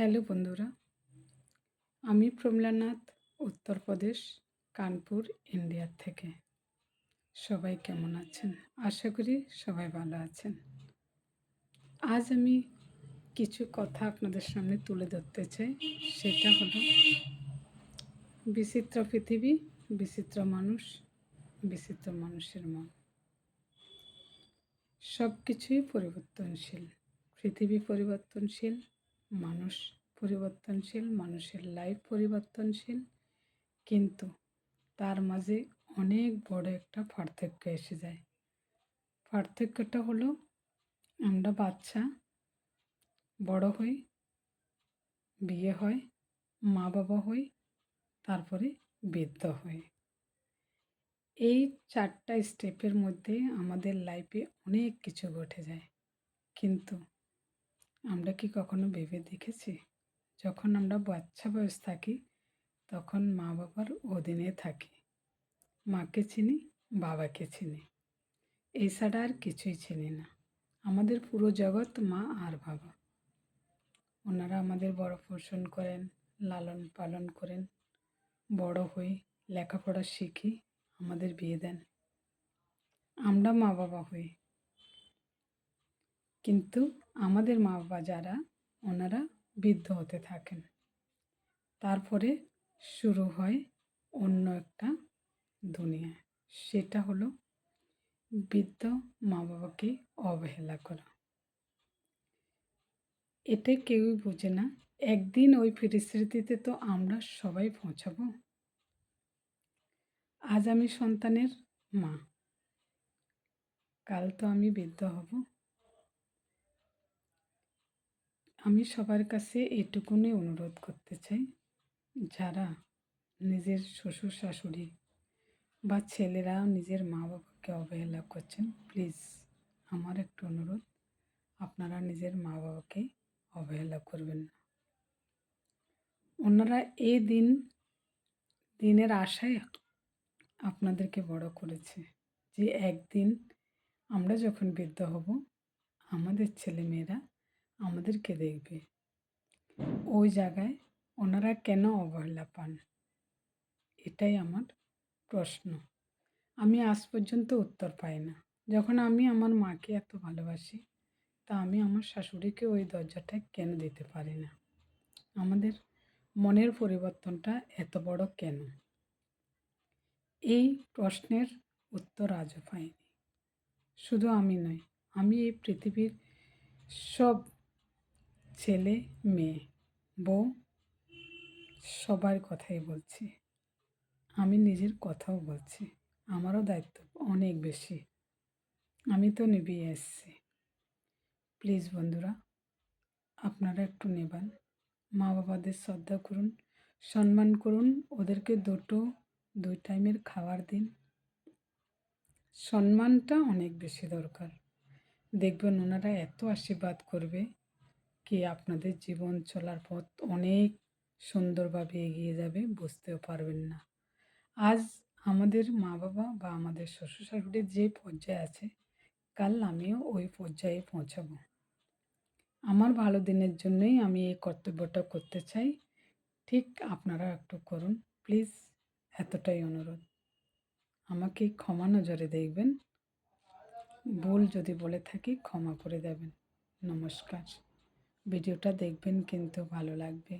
Hello বন্ধুরা, আমি প্রমলানাথ উত্তরপ্রদেশ কানপুর ইন্ডিয়ার থেকে। সবাই কেমন আছেন? আশা করি সবাই ভালো আছেন। আজ আমি কিছু কথা আপনাদের সামনে তুলে ধরতে চাই। সেটা হলো, বিচিত্র পৃথিবী, বিচিত্র মানুষ, বিচিত্র মানুষের মন। সব কিছুই পরিবর্তনশীল, পৃথিবী পরিবর্তনশীল মানুষ পরিবর্তনশীল, মানুষের লাইফ পরিবর্তনশীল। কিন্তু তার মাঝে অনেক বড় একটা পার্থক্য এসে যায়। পার্থক্যটা হলো, আমরা বাচ্চা, বড় হই, বিয়ে হয় মা বাবা হই, তারপরে বৃদ্ধ হয় এই চারটা স্টেপের মধ্যে আমাদের লাইফে অনেক কিছু ঘটে যায়। কিন্তু আমরা কি কখনো ভেবে দেখেছি? যখন আমরা বাচ্চা বয়স থাকি, তখন মা বাবার অধীনে থাকি। মাকে চিনি, বাবাকে চিনি। এছাড়া আর কিছুই চিনি না। আমাদের পুরো জগৎ মা আর বাবা। ওনারা আমাদের বড় পোষণ করেন, লালন পালন করেন। বড় হই, লেখাপড়া শিখি, আমাদের বিয়ে দেন। আমরা মা বাবা হই। কিন্তু আমাদের মা বাবা যারা, ওনারা বৃদ্ধ হতে থাকেন। তারপরে শুরু হয় অন্য একটা দুনিয়া। সেটা হলো বৃদ্ধ মা বাবাকে অবহেলা করা। এটা কেউই বোঝে না, একদিন ওই পরিস্থিতিতে তো আমরা সবাই পৌঁছাবো। আজ আমি সন্তানের মা। কাল তো আমি বৃদ্ধ হব। আমি সবার কাছে এটুকুনি অনুরোধ করতে চাই, যারা নিজের শ্বশুর, শাশুড়ি বা ছেলেরা নিজের মা বাবাকে অবহেলা করছেন প্লিজ আমার একটু অনুরোধ, আপনারা নিজের মা বাবাকে অবহেলা করবেন না। ওনারা এই দিন, দিনের আশায় আপনাদেরকে বড় করেছে যে একদিন আমরা যখন বৃদ্ধ হব, আমাদের ছেলেমেয়েরা আমাদেরকে দেখবে। ওই জায়গায় ওনারা কেন অবহেলা পান? এটাই আমার প্রশ্ন। আমি আজ পর্যন্ত উত্তর পাই না। যখন আমি আমার মাকে এত ভালোবাসি, তা আমি আমার শাশুড়িকে ওই দরজাটা কেন দিতে পারি না? আমাদের মনের পরিবর্তনটা এত বড় কেন? এই প্রশ্নের উত্তর আজও পাইনি। শুধু আমি নয় আমি এই পৃথিবীর সব ছেলে, মেয়ে, বউ, সবার কথাই বলছি। আমি নিজের কথাও বলছি। আমারও দায়িত্ব অনেক বেশি। আমি তো নিবিয়ে এসছি। প্লিজ বন্ধুরা, আপনারা একটু নেবেন। মা বাবাদের শ্রদ্ধা করুন, সম্মান করুন। ওদেরকে দুটো, দুই টাইমের খাবার দিন। সম্মানটা অনেক বেশি দরকার। দেখবেন ওনারা এত আশীর্বাদ করবে। কি আপনাদের জীবন চলার পথ অনেক সুন্দরভাবে এগিয়ে যাবে, বুঝতেও পারবেন না। আজ আমাদের মা বাবা বা আমাদের শ্বশুর শাশুড়ির যে পর্যায়ে আছে, কাল আমিও ওই পর্যায়ে পৌঁছাবো। আমার ভালো দিনের জন্যই আমি এই কর্তব্যটা করতে চাই। ঠিক আপনারা একটু করুন, প্লিজ, এতটাই অনুরোধ। আমাকে ক্ষমা নজরে দেখবেন, ভুল যদি বলে থাকি ক্ষমা করে দেবেন। নমস্কার। ভিডিওটা দেখবেন কিন্তু ভালো লাগবে।